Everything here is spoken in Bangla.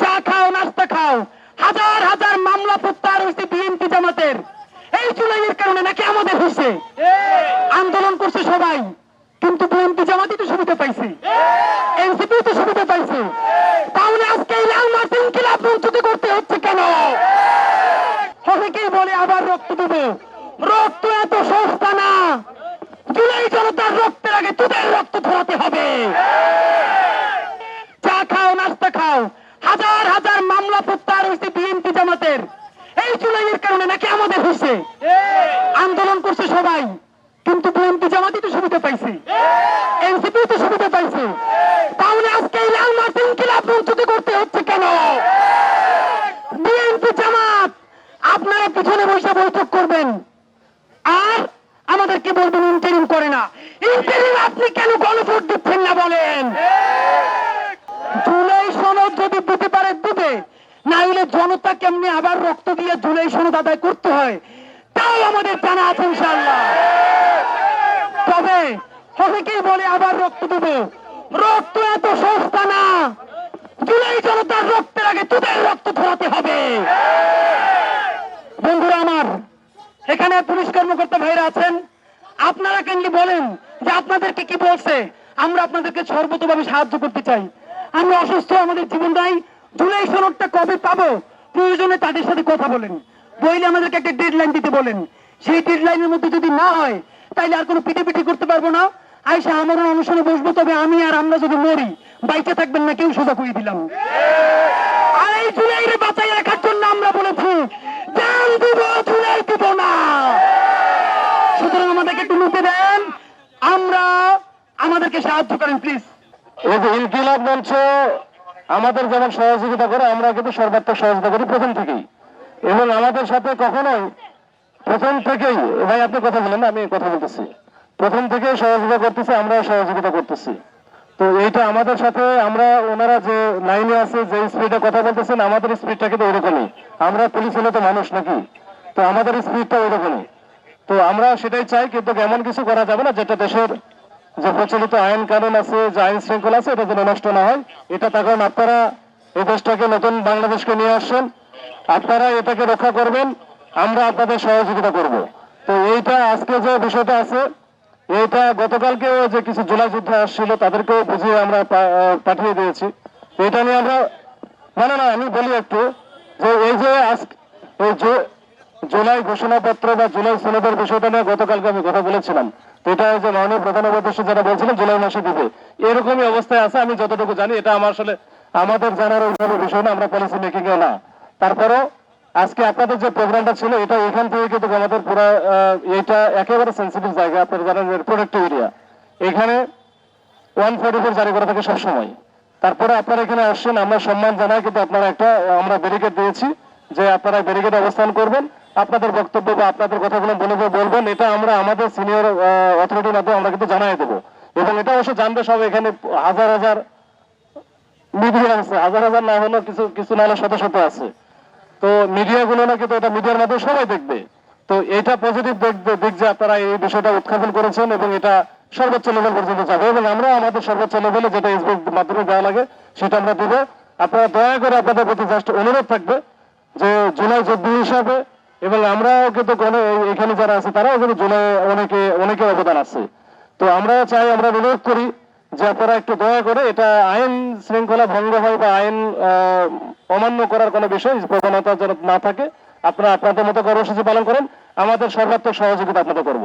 চা খাও নাস্তা খাও। হাজার হাজার মামলা প্রত্যাহার হয়েছে বিএনপি জামাতের। এই জুলাইয়ের কারণে নাকি আমাদের হয়েছে। আন্দোলন করছে সবাই। কিন্তু বিএনপি জামাতই তো সুবিধা পাইছে। এনসিপি তো সুবিধা পাইছে। তাহলে আজকে এই লাল মার্টিন কিলাব বঞ্চিত করতে হচ্ছে কেন? অনেকেই বলে আবার রক্ত দেবো। রক্ত এত সস্তা না। জুলাই জনতার রক্তের আগে তোদের রক্ত ধরাতে হবে চা খাও নাস্তা খাও হাজার হাজার মামলা প্রত্যাহার হয়েছে বিএনপি জামাতের এই জুলাইয়ের কারণে নাকি আমাদের হয়েছে। আন্দোলন করছে সবাই, কিন্তু বিএনপি জামাতই তো সুবিধা পাইছে। এনসিপি তো সুবিধা পাইছে। তাহলে আজকে এই লাল মার্টিন কিলাব বঞ্চিত করতে হচ্ছে কেন? বিএনপি জামাত, আপনারা পিছনে বসে বৈঠক করবেন। আর আমাদেরকে বলবেন, ইন্টারিম করে না। ইন্টারিম আপনি কেন গণভোট দিচ্ছেন না বলেন জুলাই সনদ যদি দিতে পারে দিবে না হলে জনতা কেমনে আবার রক্ত দিয়ে জুলাই সনদ আদায় করতে হয়? তাও আমাদের জানা আছে ইনশাল্লাহ তবে অনেকেই বলে আবার রক্ত দেব। রক্ত এত সস্তা না। জুলাই জনতার রক্তের আগে তোদের রক্ত ধরাতে হবে। বন্ধুরা আমার, এখানে পুলিশ কর্মকর্তা ভাইরা আছেন। আপনারা কেনলি বলেন যে আপনাদেরকে কি বলছে? আমরা আপনাদেরকে সর্বতভাবে সাহায্য করতে চাই। আমরা অসুস্থ, আমাদের জীবন নাই জুলাই সনদটা কবে পাবো? প্রয়োজনে তাদের সাথে কথা বলেন। বইলে আমাদেরকে একটা ডেডলাইন দিতে বলেন। সেই ডেডলাইনের মধ্যে যদি না হয়, তাইলে আর কোনো পিঠে করতে পারব না। আইসা আমার অনুষ্ঠানে বসবো, তবে আমি আর আমরা যদি মরি বাইকে থাকবেন না, কেউ সোজা করে দিলাম। আর এই জুলাইরে বাঁচাই রাখার জন্য আমরা বলেছি জুলাই সুতরাং আমাদেরকে একটু লুটে দেন। আমরা আমাদেরকে সাহায্য করেন প্লিজ এই যে ইনকিলাব মঞ্চ আমাদের যেমন সহযোগিতা করে, আমরা কিন্তু সর্বাত্মক সহযোগিতা করি প্রথম থেকেই। এবং আমাদের সাথে কখনোই প্রথম থেকেই ভাই আপনি কথা বলেন আমি কথা বলতেছি। প্রথম থেকেই সহযোগিতা করতেছি, আমরাও সহযোগিতা করতেছি। তো এইটা আমাদের সাথে, আমরা ওনারা যে লাইনে আছে, যে স্পিডে কথা বলতেছেন, আমাদের স্পিডটা কিন্তু ওইরকমই। আমরা পুলিশ হলে তো মানুষ নাকি? তো আমাদের স্পিডটা ওইরকমই। তো আমরা সেটাই চাই, কিন্তু এমন কিছু করা যাবে না যেটা দেশের যে প্রচলিত আইন কানুন আছে, যে আইন শৃঙ্খলা আছে, এটা যেন নষ্ট না হয়। এটা তার কারণ আপনারা এই দেশটাকে নতুন বাংলাদেশকে নিয়ে আসছেন। আপনারা এটাকে রক্ষা করবেন, আমরা আপনাদের সহযোগিতা করব। তো এইটা আজকে যে বিষয়টা আছে, এইটা গতকালকেও যে কিছু জুলাই যুদ্ধ আসছিল, তাদেরকেও বুঝিয়ে আমরা পাঠিয়ে দিয়েছি। এটা নিয়ে আমরা না না না, আমি বলি একটু যে এই যে আজ এই যে জুলাই ঘোষণাপত্র বা জুলাই সনদের বিষয়টা নিয়ে গতকালকে আমি কথা বলেছিলাম। তো এটা যে মাননীয় প্রধান উপদেষ্টা যারা বলছিলেন জুলাই মাসে দিবে এরকমই অবস্থায় আছে, আমি যতটুকু জানি, এটা আমার আসলে আমাদের জানার ওইভাবে বিষয় না, আমরা পলিসি মেকিং এ না। তারপরও আজকে আপনাদের যে প্রোগ্রামটা ছিল, এটা এখান থেকে কিন্তু আমাদের পুরো এটা একেবারে সেন্সিটিভ জায়গা, আপনারা জানেন প্রোডাক্টিভ এরিয়া এখানে ওয়ান ফোর্টি ফোর জারি করা থাকে সবসময়। তারপরে আপনারা এখানে আসছেন, আমরা সম্মান জানাই, কিন্তু আপনারা একটা, আমরা ব্যারিকেড দিয়েছি যে আপনারা ব্যারিকেড অবস্থান করবেন। আপনাদের বক্তব্য বা আপনাদের কথাগুলো বলে বলে বলবেন, এটা আমরা আমাদের সিনিয়র অথরিটির মাধ্যমে আমরা কিন্তু জানাই দেবো। এবং এটা অবশ্য জানবে সব এখানে হাজার হাজার মিডিয়া আছে, হাজার হাজার না হলেও কিছু কিছু না হলে শত শত আছে। তো মিডিয়া গুলো না কিন্তু এটা মিডিয়ার মাধ্যমে সবাই দেখবে। তো এটা পজিটিভ দেখবে যে আপনারা এই বিষয়টা উত্থাপন করেছেন এবং এটা সর্বোচ্চ লেভেল পর্যন্ত যাবে এবং আমরা আমাদের সর্বোচ্চ লেভেলে যেটা এসবির মাধ্যমে দেওয়া লাগে, সেটা আমরা দেবো। আপনারা দয়া করে আপনাদের প্রতি জাস্ট অনুরোধ থাকবে যে জুলাই যোদ্ধা হিসাবে এবং আমরা কিন্তু কোনো এখানে যারা আছে, তারাও কিন্তু জুলাই অনেকে অনেকের অবদান আছে। তো আমরা চাই, আমরা অনুরোধ করি যে আপনারা একটু দয়া করে এটা আইন শৃঙ্খলা ভঙ্গ হয় বা আইন অমান্য করার কোনো বিষয় প্রবণতা যেন না থাকে, আপনারা আপনাদের মতো কর্মসূচি পালন করেন। আমাদের সর্বাত্মক সহযোগিতা আপনাদের করব।